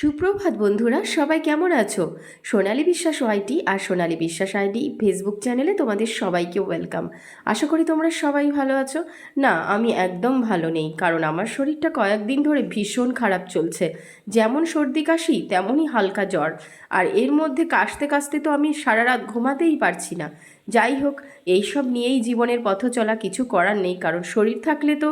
সুপ্রভাত বন্ধুরা, সবাই কেমন আছো? সোনালী বিশ্বাস ওয়াইটি আর সোনালী বিশ্বাস আইডি ফেসবুক চ্যানেলে তোমাদের সবাইকে ওয়েলকাম। আশা করি তোমরা সবাই ভালো আছো। না, আমি একদম ভালো নেই, কারণ আমার শরীরটা কয়েকদিন ধরে ভীষণ খারাপ চলছে। যেমন সর্দি কাশি, তেমনই হালকা জ্বর। আর এর মধ্যে কাশতে কাশতে তো আমি সারা রাত ঘুমাতেই পারছি না। যাই হোক, এইসব নিয়েই জীবনের পথ চলা কিছু করার নেই, কারণ শরীর থাকলে তো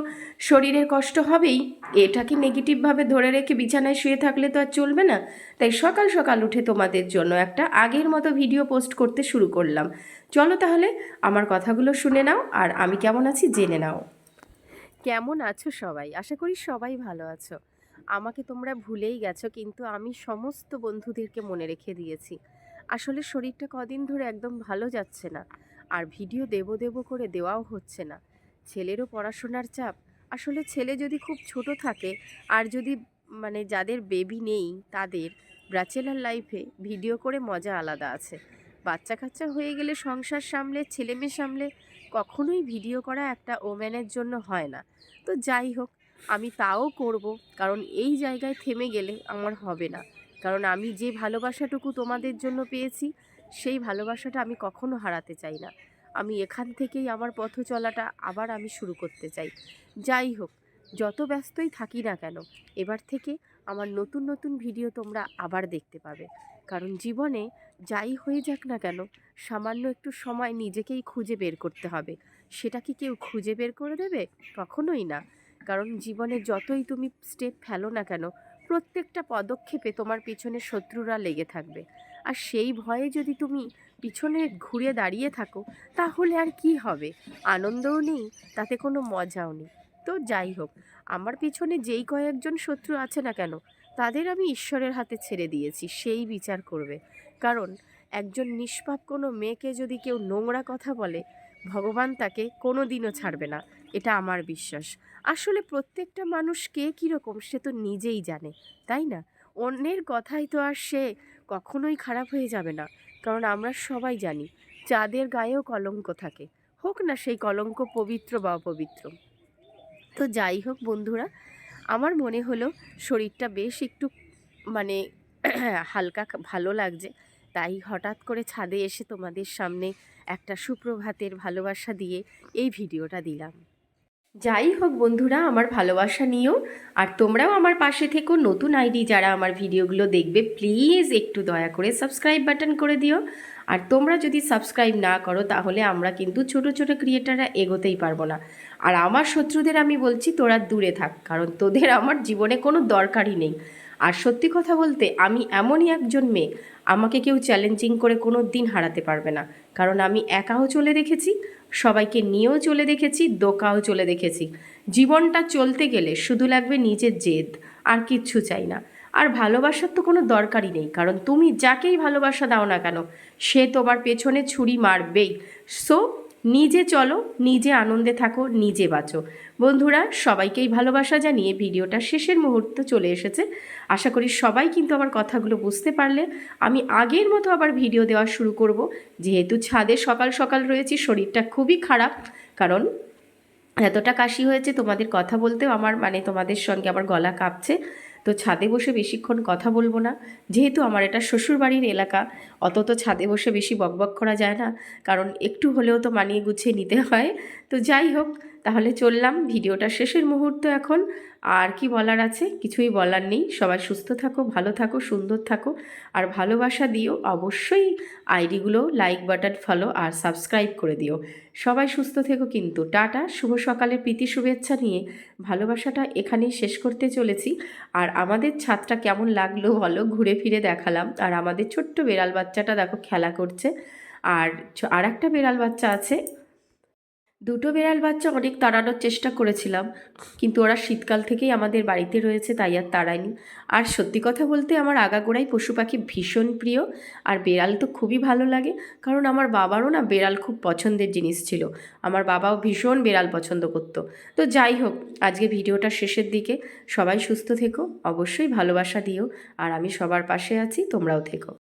শরীরের কষ্ট হবেই। এটাকে নেগেটিভভাবে ধরে রেখে বিছানায় শুয়ে থাকলে তো আর চলবে না। তাই সকাল সকাল উঠে তোমাদের জন্য একটা আগের মতো ভিডিও পোস্ট করতে শুরু করলাম। চলো তাহলে, আমার কথাগুলো শুনে নাও, আর আমি কেমন আছি জেনে নাও। কেমন আছো সবাই? আশা করি সবাই ভালো আছো। আমাকে তোমরা ভুলেই গেছো, কিন্তু আমি সমস্ত বন্ধুদেরকে মনে রেখে দিয়েছি। আসলে শরীরটা কদিন ধরে একদম ভালো যাচ্ছে না। আর ভিডিও দেব দেব করে দেওয়াও হচ্ছে না। ছেলেরও পড়াশোনার চাপ। আসলে ছেলে যদি খুব ছোট থাকে, আর যদি মানে যাদের বেবি নেই তাদের, ব্যাচেলার লাইফে ভিডিও করে মজা আলাদা আছে। বাচ্চা কাচ্চা হয়ে গেলে সংসার সামলে ছেলে মেয়ে সামলে কখনোই ভিডিও করা একটা ওম্যানের জন্য হয় না। তো যাই হোক, আমি তাও করব, কারণ এই জায়গায় থেমে গেলে আমার হবে না। কারণ আমি যে ভালোবাসাটুকু তোমাদের জন্য পেয়েছি, সেই ভালোবাসাটা আমি কখনো হারাতে চাই না। আমি এখান থেকেই আমার পথ চলাটা আবার আমি শুরু করতে চাই। যাই হোক, যত ব্যস্তই থাকি না কেন, এবার থেকে আমার নতুন নতুন ভিডিও তোমরা আবার দেখতে পাবে। কারণ জীবনে যাই হয়ে যাক না কেন, সামান্য একটু সময় নিজেকেই খুঁজে বের করতে হবে। সেটা কি কেউ খুঁজে বের করে দেবে? কখনোই না। কারণ জীবনে যতই তুমি স্টেপ ফেলো না কেন প্রত্যেকটা পদক্ষেপে তোমার পিছনে শত্রুরা লেগে থাকবে। আর সেই ভয়ে যদি তুমি পিছনে ঘুরে দাঁড়িয়ে থাকো, তাহলে আর কি হবে? আনন্দও নেই, তাতে কোনো মজাও নেই। তো যাই হোক, আমার পিছনে যেই কয়েকজন শত্রু আছে না কেন, তাদের আমি ঈশ্বরের হাতে ছেড়ে দিয়েছি, সেই বিচার করবে। কারণ একজন নিষ্পাপ কোনো মেয়েকে যদি কেউ নোংরা কথা বলে, ভগবান তাকে কোনো দিনও ছাড়বে না। এটা আমার বিশ্বাস। আসলে প্রত্যেকটা মানুষ কে কীরকম সে তো নিজেই জানে, তাই না? অন্যের কথাই তো আর সে কখনোই খারাপ হয়ে যাবে না, কারণ আমরা সবাই জানি চাঁদের গায়েও কলঙ্ক থাকে, হোক না সেই কলঙ্ক পবিত্র বা অপবিত্র। তো যাই হোক বন্ধুরা, আমার মনে হলো শরীরটা বেশ একটু মানে হালকা ভালো লাগছে, তাই হঠাৎ করে ছাদে এসে তোমাদের সামনে একটা সুপ্রভাতের ভালোবাসা দিয়ে এই ভিডিওটা দিলাম। যাই হোক বন্ধুরা, আমার ভালোবাসা নিও। আর তোমরাও আমার পাশে থেকো। নতুন আইডি যারা আমার ভিডিওগুলো দেখবে, প্লিজ একটু দয়া করে সাবস্ক্রাইব বাটন করে দিও। আর তোমরা যদি সাবস্ক্রাইব না করো, তাহলে আমরা কিন্তু ছোট ছোট ক্রিয়েটাররা এগোতেই পারব না। আর আমার শত্রুদের আমি বলছি, তোরা দূরে থাক। কারণ তোদের আমার জীবনে কোনো দরকারই নেই। আর সত্যি কথা বলতে, আমি এমনই একজন মেয়ে, আমাকে কেউ চ্যালেঞ্জিং করে কোনো দিন হারাতে পারবে না। কারণ আমি একাও চলে দেখেছি, সবাইকে নিয়েও চলে দেখেছি, দোকাও চলে দেখেছি। জীবনটা চলতে গেলে শুধু লাগবে নিজের জেদ, আর কিচ্ছু চাই না। আর ভালোবাসার তো কোনো দরকারই নেই, কারণ তুমি যাকেই ভালোবাসা দাও না কেন, সে তোমার পেছনে ছুরি মারবেই। সো নিজে চলো, নিজে আনন্দে থাকো, নিজে বাঁচো। বন্ধুরা, সবাইকেই ভালোবাসা জানিয়ে ভিডিওটা শেষের মুহূর্তে চলে এসেছে। আশা করি সবাই কিন্তু আমার কথাগুলো বুঝতে পারলে। আমি আগের মতো আবার ভিডিও দেওয়া শুরু করব। যেহেতু ছাদে সকাল সকাল রয়েছি, শরীরটা খুবই খারাপ। কারণ এতটা কাশি হয়েছে, তোমাদের কথা বলতেও আমার মানে তোমাদের সঙ্গে আমার গলা কাঁপছে। তো ছাদে বসে বেশিক্ষণ কথা বলব না। যেহেতু আমার এটা শ্বশুরবাড়ির এলাকা অত তো ছাদে বসে বেশি বকবক করা যায় না। কারণ একটু হলেও তো মানিয়ে গুছিয়ে নিতে হয়। তো যাই হোক তাহলে চললাম, ভিডিওটা শেষের মুহূর্ত এখন। আর কি বলার আছে? কিছুই বলার নেই। সবাই সুস্থ থাকো, ভালো থাকো, সুন্দর থাকো। আর ভালোবাসা দিও, অবশ্যই আইডিগুলো লাইক বাটন ফলো আর সাবস্ক্রাইব করে দিও। সবাই সুস্থ থেকো কিন্তু। টাটা, শুভ সকালের প্রীতি শুভেচ্ছা নিয়ে ভালোবাসাটা এখানেই শেষ করতে চলেছি। আর আমাদের ছাদটা কেমন লাগল বলো? ঘুরে ফিরে দেখালাম। আর আমাদের ছোট্ট বেড়াল বাচ্চাটা দেখো খেলা করছে। আর আর একটা বেড়াল বাচ্চা আছে। দুটো বেড়াল বাচ্চা অনেক তাড়ানোর চেষ্টা করেছিলাম, কিন্তু ওরা শীতকাল থেকেই আমাদের বাড়িতে রয়েছে, তাই আর তাড়ায়নি। আর সত্যি কথা বলতে আমার আগাগোড়াই পশু পাখি ভীষণ প্রিয়, আর বেড়াল তো খুবই ভালো লাগে, কারণ আমার বাবারও না বেড়াল খুব পছন্দের জিনিস ছিল। আমার বাবাও ভীষণ বেড়াল পছন্দ করতো। তো যাই হোক, আজকে ভিডিওটা শেষের দিকে। সবাই সুস্থ থেকো, অবশ্যই ভালোবাসা দিও, আর আমি সবার পাশে আছি, তোমরাও থেকো।